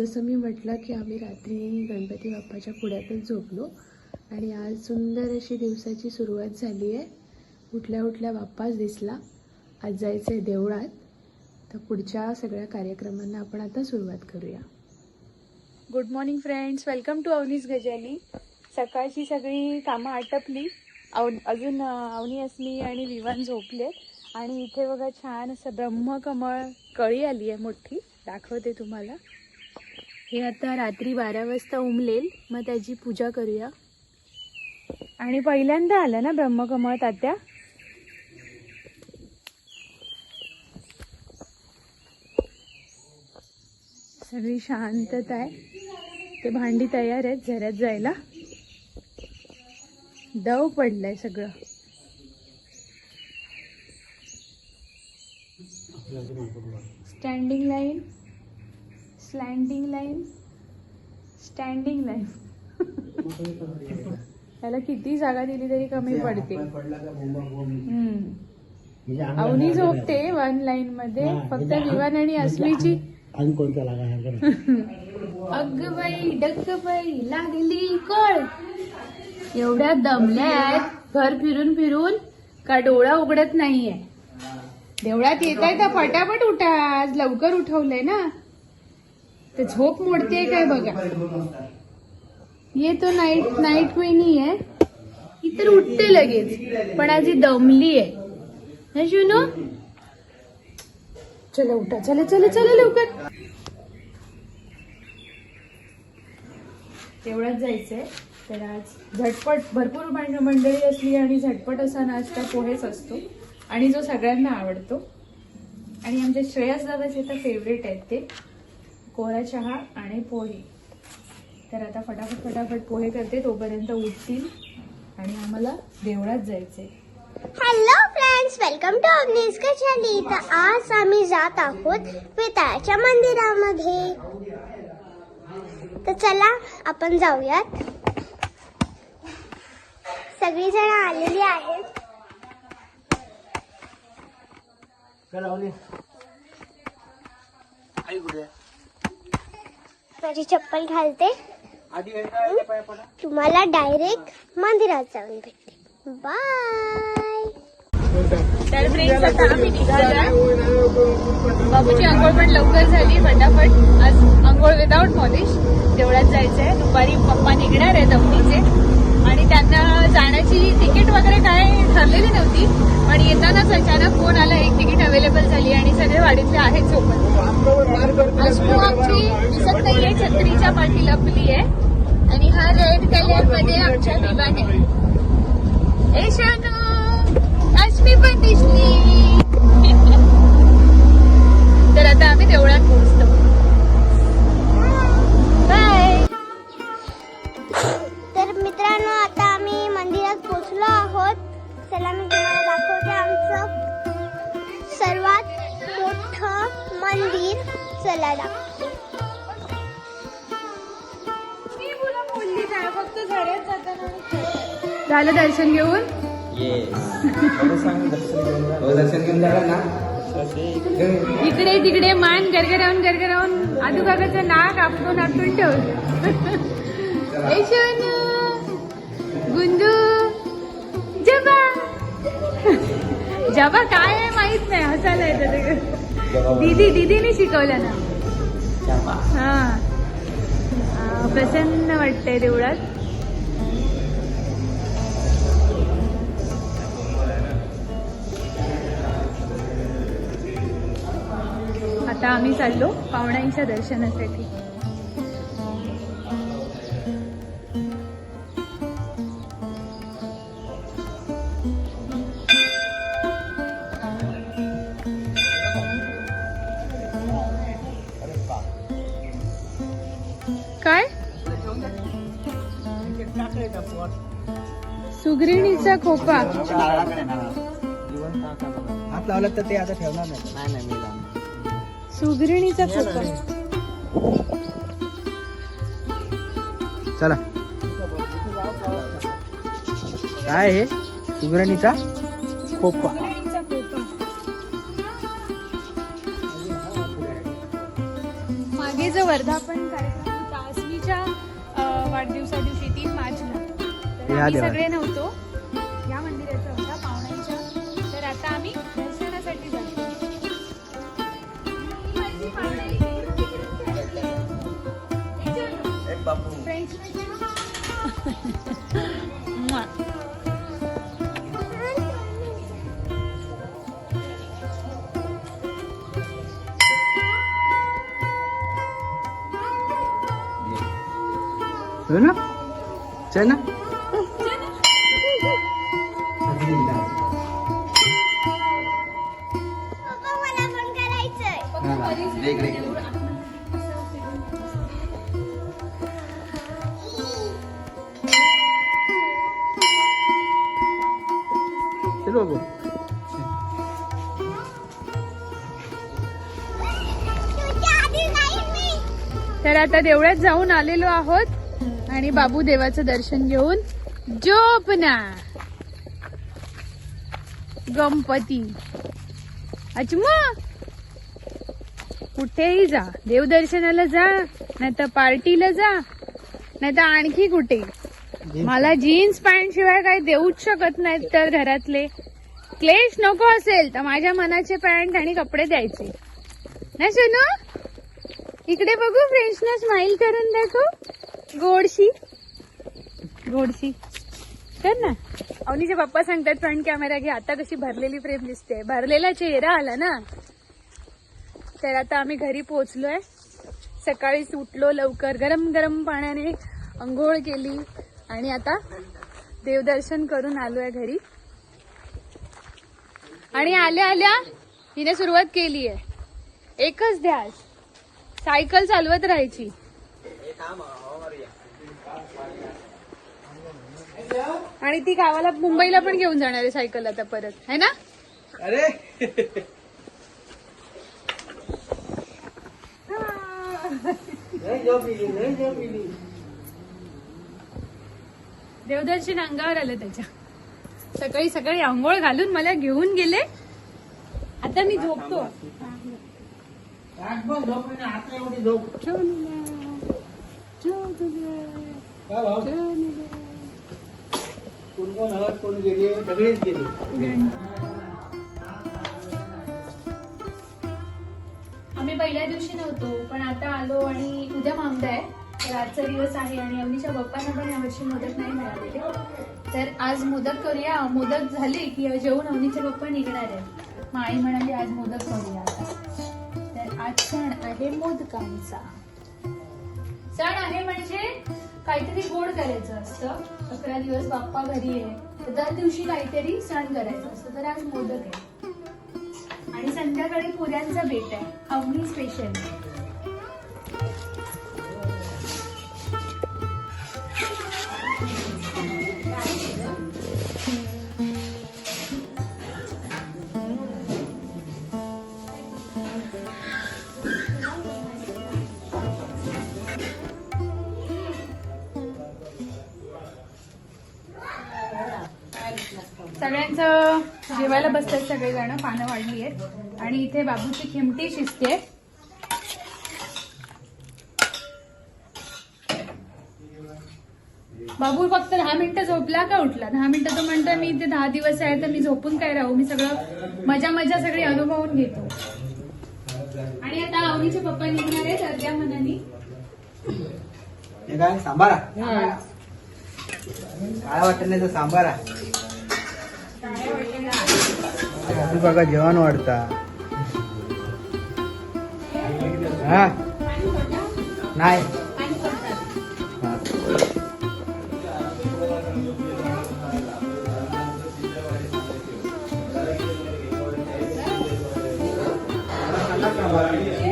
जसं मी म्हटलं की आम्ही रात्री गणपती बाप्पाच्या पुढ्यातच झोपलो. आणि आज सुंदर अशी दिवसाची सुरुवात झाली आहे. उठल्या उठल्या बाप्पाच दिसला. आज जायचं आहे देवळात. तर पुढच्या सगळ्या कार्यक्रमांना आपण आता सुरुवात करूया. Good morning friends welcome to अवनीस गजाली सकाळची सगळी कामं आटपली. अव अजून अवनी असमी आणि विवान झोपले आणि इथे बघा छान असं ब्रह्मकमळ कळी आली आहे मोठी. दाखवते तुम्हाला. हे आता रात्री बारा वाजता उमलेल. मग त्याची पूजा करूया. आणि पहिल्यांदा आलं ना ब्रह्मकमळ तात्या? सगळी शांतता आहे. ते भांडी तयार आहेत झऱ्यात जायला. दव पडलंय सगळं. Standing line standing line standing line. त्याला किती जागा दिली तरी कमी पडते. हम्म. अवनी झोपते वन लाईन मध्ये फक्त विवान आणि अस्मीची आणि कोणत्या लागा अग बाई डग बाई लागली कळ एवढ्या दमल्या आहेत घर फिरून फिरून का डोळा उघडत नाहीये. देवळात येत आहे तर फटाफट उठा आज लवकर उठवलंय ना. ते झोप मोडते काय बघा. ये तो नाईट नाईट क्वीनी आहे. ही तर उठते लगेच पण आज ही दमली आहे. ना चला उठा चला चला चला लवकर. तेवढ्याच जायचंय. तर आज झटपट भरपूर मंड- मंडळी असली आणि झटपट असा नाश्ता पोहेच असतो. आणि जो सगळ्यांना आवडतो. आणि आमच्या श्रेयस दादाचे तर फेवरेट आहेत ते. कोरा चहा आणि पोहे. तर आता फटाफट फटाफट पोहे करते तोपर्यंत उठतील आणि आम्हाला देवळात जायचंय. हॅलो फ्रेंड्स वेलकम टू अग्निश कशाली तर आज आम्ही जात आहोत पितळाच्या मंदिरामध्ये. तर चला आपण जाऊयात. सगळी जण आलेली आहेत. माझी चप्पल घालते. तुम्हाला डायरेक्ट मंदिरात जाऊन भेटते. बाय तर फ्रेंड्स आता आम्ही निघालोय बाबूची आंघोळ पण लवकर झाली फटाफट आज आंघोळ विदाऊट पॉलिश देवळात जायचंय. दुपारी पप्पा निघणार आणि त्यांना जाण्याची तिकीट वगैरे काय ठरलेली नव्हती पण येतानाच अचानक फोन आला एक तिकीट अवेलेबल झाली आणि सगळे वाडीतले आहेत सोबत अश्मू आमची दिसत नाहीये छत्रीच्या पाठी लपली आहे. आणि हा रेड कलरमध्ये आमच्या विमान आहे ए शानू! अश्मी पण दिसली. तर आता आम्ही देवळात पोहोचतो. चला मी तुम्हाला दाखवते आमचं सर्वात मोठं मंदिर. चला दाखवते झालं दर्शन घेऊन? दर्शन घेऊन झालं ना इकडे तिकडे मान गरगरावून गरगरावून. आजू काकाचं नाक आपटून आपटून ठेवलं. ए सोनू गुंजू जबा काय आहे माहीत नाही हसायला येतं ते. दीदी दीदीने शिकवलं ना. हा. प्रसन्न वाटतंय देवळात. आता आम्ही चाललो पाहुण्यांच्या दर्शनासाठी. सुगरिणीचा खोपा. हात लावला तर ते आता ठेवणार नाही. नाही. सुगरिणीचा खोपा. चला. काय हे? सुगरणीचा खोपा. सुगरिणीचा खोपा. जो वर्धापन कार्यक्रम होता अस्मीच्या अं, वाढदिवसा दिवशी तीन मार्चला. तर या आम्ही देवा. सगळे नव्हतो. Thanks for चल बाबू तर आता देवळात जाऊन आलेलो आहोत आणि बाबू देवाचं दर्शन घेऊन जोपना. गणपती. अचमा! कुठेही जा. देवदर्शनाला जा नाही तर पार्टीला जा नाही तर आणखी कुठे? मला जीन्स पॅन्ट शिवाय काही देऊच शकत नाहीत तर घरातले. क्लेश नको असेल तर माझ्या मनाचे पॅन्ट आणि कपडे द्यायचे. ना सोनू इकडे बघू फ्रेंड्सना स्माइल करून दाखव. गोडशी. गोडशी. कर ना. अवनीचे पप्पा सांगतात फ्रंट कॅमेरा घे. आता कशी भरलेली फ्रेम दिसते. भरलेला चेहरा आला ना. तर आता आम्ही घरी पोहोचलोय. सकाळीच उठलो लवकर. गरम गरम पाण्याने अंघोळ केली. आणि आता देवदर्शन करून आलोय घरी. आणि आल्या आल्या हिने सुरुवात केली आहे. एकच ध्यास. सायकल चालवत राहायची. आणि ती गावाला मुंबईला पण घेऊन जाणार आहे सायकल आता परत. है ना? अरे! देवदर्शन अंगावर आलं त्याच्या. सकाळी सकाळी आंघोळ घालून मला घेऊन गेले. आता मी झोपतो. सगळेच आम्ही पहिल्या दिवशी नव्हतो पण आता आलो आणि उद्या मामदा आहे. तर आजचा दिवस आहे आणि अवनीच्या पप्पांना पण यावर्षी मोदक नाही मिळालेले. तर आज मोदक करूया. मोदक झाले की जेवून अवनीचे पप्पा निघणार आहे मग आई म्हणाली आज मोदक करूया. तर आज सण आहे मोदकांचा. सण आहे म्हणजे काहीतरी गोड करायचं असतं. अकरा दिवस बाप्पा घरी आहे. तर दर दिवशी काहीतरी सण करायचं असतं. तर आज मोदक आहे. आणि संध्याकाळी पुऱ्यांचा बेट आहे. अवनी स्पेशल सगळ्यांचं जेवायला बसतात सगळेजण पानं वाढली आहेत. आणि इथे बाबूची खिमटी शिजते बाबू फक्त दहा मिनिटं झोपला का उठला? दहा मिनिटं तो म्हणतो मी इथे दहा दिवस आहे तर मी झोपून काय राहू? मी सगळं मजा मजा सगळी अनुभवून घेतो. आणि आता अवनीचे पप्पा निघणार आहेत अर्ध्या मनाने. काय सांबारा. काय वाटत नाही तर सांबारा. अरे बघा जेवण वाढता हा नाही हा. हा.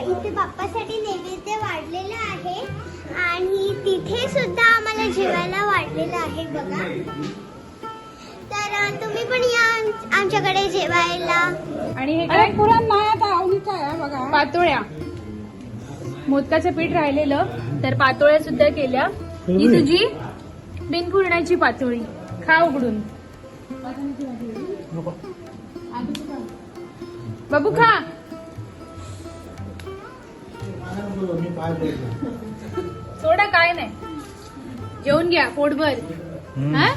इथे बाप्पासाठी नैवेद्य वाढलेलं आहे. आणि तिथे सुद्धा आम्हाला जेवायला वाढलेलं आहे बघा. तर तर तुम्ही पण या आम- आमच्याकडे जेवायला. आणि हे काय? पुरण नाही आता आवडीचा आहे बघा. पातोळ्या. मोदकाचं पीठ राहिलेलं. तर पातोळ्या सुद्धा केल्या. ही तुझी बिनपुरणाची पातोळी. खा उघडून. बाबू खा. सोडा काय नाही. जेवून घ्या पोटभर. हा?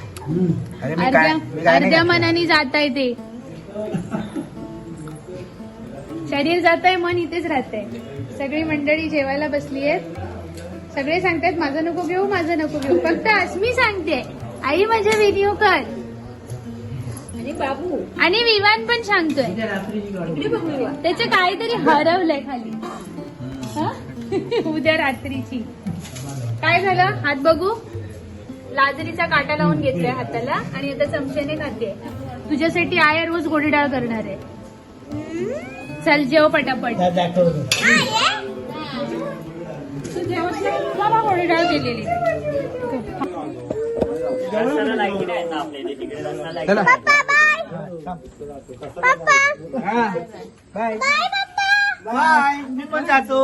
अरे मी अर्ध्या काय मी काय नाही अर्ध्या. मनाने जात आहे ते. शरीर जात आहे मन इथेच राहत आहे सगळी मंडळी जेवायला बसली आहेत सगळे सांगतायत माझं नको घेऊ माझं नको घेऊ. फक्त अस्मी सांगते आई माझा व्हिडिओ कर. आणि बाबू. आणि विवान पण सांगतोय. त्याचे काहीतरी हरवलंय खाली. हा? उद्या रात्रीची. काय झालं? हात बघू? लाजरीचा काटा लावून घेतलाय हाताला आणि आता चमच्याने खाते. तुझ्यासाठी आया रोज गोडी डाळ करणार आहे. चल जेव पटापट. तू नाही, गोडी डाळ केलेली बाय. पप्पा. बाय. बाय पप्पा. बाय. मी पण जातो.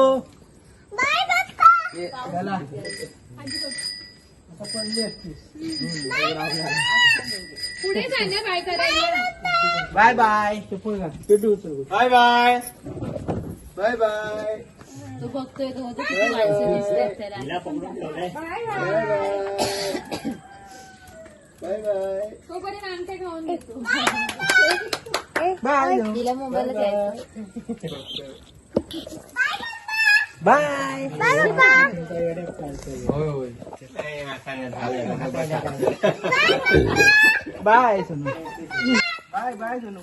पुढे सांगा काय करायचं bye bye bye bye bye bye तो बघतोय तो होतो किती माणसं दिसतात त्याला बाय बाय तोपर्यंत आमच्या खाऊन घेतो बाय तिला मोबाईल द्यायचा bye. Bye bye. Sonu. Bye bye Sonu.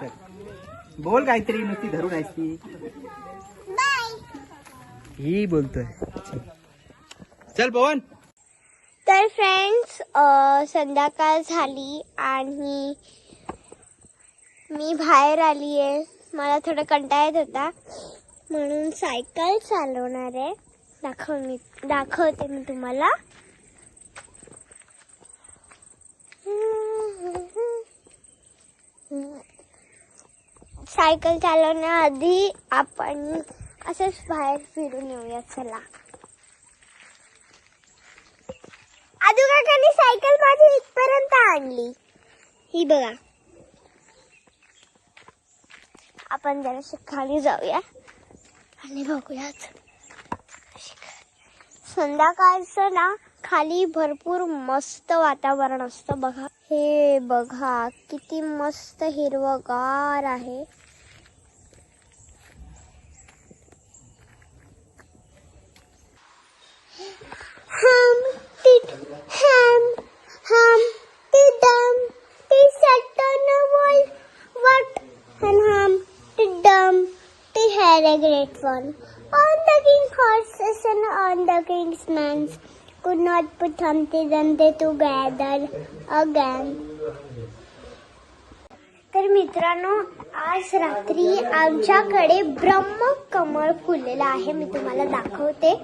चल. बोल काहीतरी नुसती धरून आहेस ती. बाय. ही बोलतोय. चल पवन. तर फ्रेंड्स संध्याकाळ झाली आणि मी बाहेर आली आहे मला थोडं कंटाळा येत होता. म्हणून सायकल चालवणार आहे. दाखव मी दाखवते मी तुम्हाला. सायकल चालवण्याआधी आपण असंच बाहेर फिरून येऊया चला आदू काकांनी सायकल माझी इथपर्यंत आणली. ही बघा. आपण जरा खाली जाऊया. आणि बघूयात. संध्याकाळचं ना खाली भरपूर मस्त वातावरण असतं बघा. हे बघा किती मस्त हिरवगार आहे. हम tit ham ham tidum tis on a wall what and ham tidum to had a great one on the king's horses and on the king's men could not put Humpty Dumpty together again तर मित्रांनो आज रात्री आमच्याकडे ब्रह्म कमळ फुललेलं आहे मी तुम्हाला दाखवते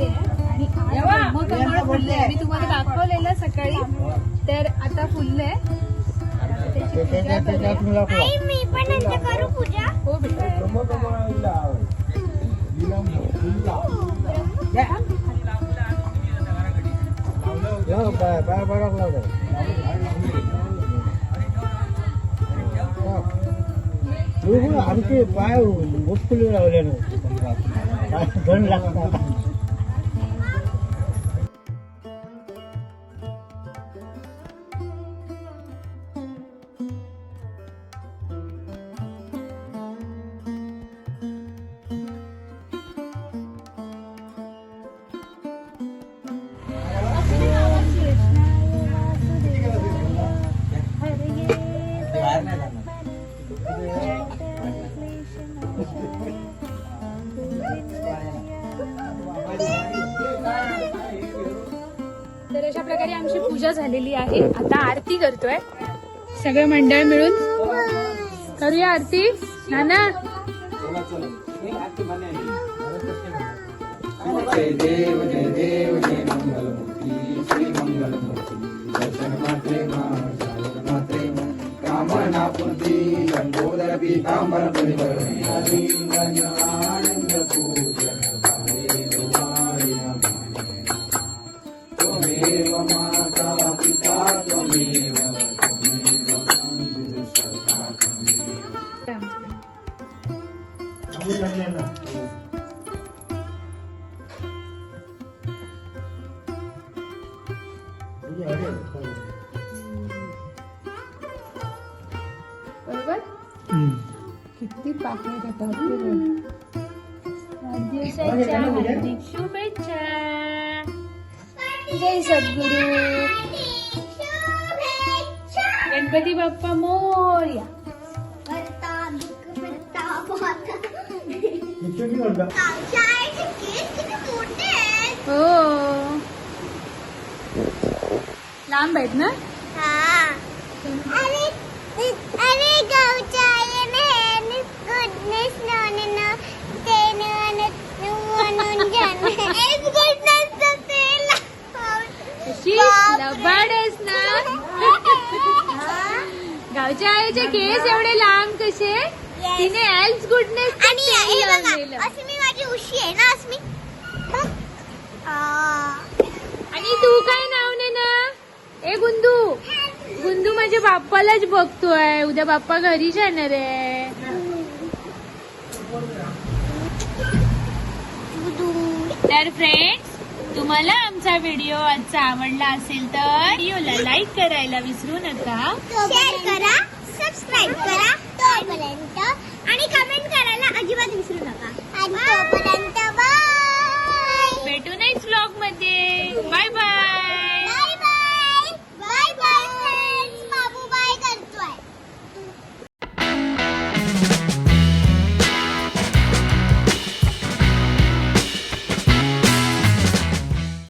आणि आज मी तुम्हाला दाखवलेलं सकाळी. तर आता फुललंय आता त्याची पूजा करूया. आई मी पण नंतर करू पूजा. हो बेटा. आमचे पाय मुश्किल लावले धन लागतात. झालेली आहे. आता आरती करतोय. सगळे मंडळ मिळून. करूया आरती? नाना? जय देव जय देव जय मंगलमूर्ती। श्री मंगलमूर्ती दर्शन मात्रे मात्रे कामना पूर्ती लंबोदर पीतांबर परिवर्तन। बरोबर? किती पाकळ्या घेतात शुभेच्छा. जय सद्गुरू. गणपती बाप्पा मोर्या हो. लांब आहेत ना अरे अरे गावच्या आईने गुडनेस नवने ते म्हणून घ्या एक गुडनेस तेल अशी लबाडच ना गावच्या आईचे केस एवढे लांब कसे तिने एल्स गुडनेस आणि हे बघा असं मी माझी उशी आहे ना असं मी बघ. आ. आणि तू काय नाव ना ए गुंदू गुंदू माझ्या बाप्पालाच बघतोय. उद्या बाप्पा घरी जाणार आहे. तर फ्रेंड्स तुम्हाला आमचा व्हिडिओ आजचा आवडला असेल तर व्हिडिओला लाईक करायला विसरू नका. शेअर करा सबस्क्राईब करा तोपर्यंत आणि कमेंट करायला अजिबात विसरू नका. आणि तोपर्यंत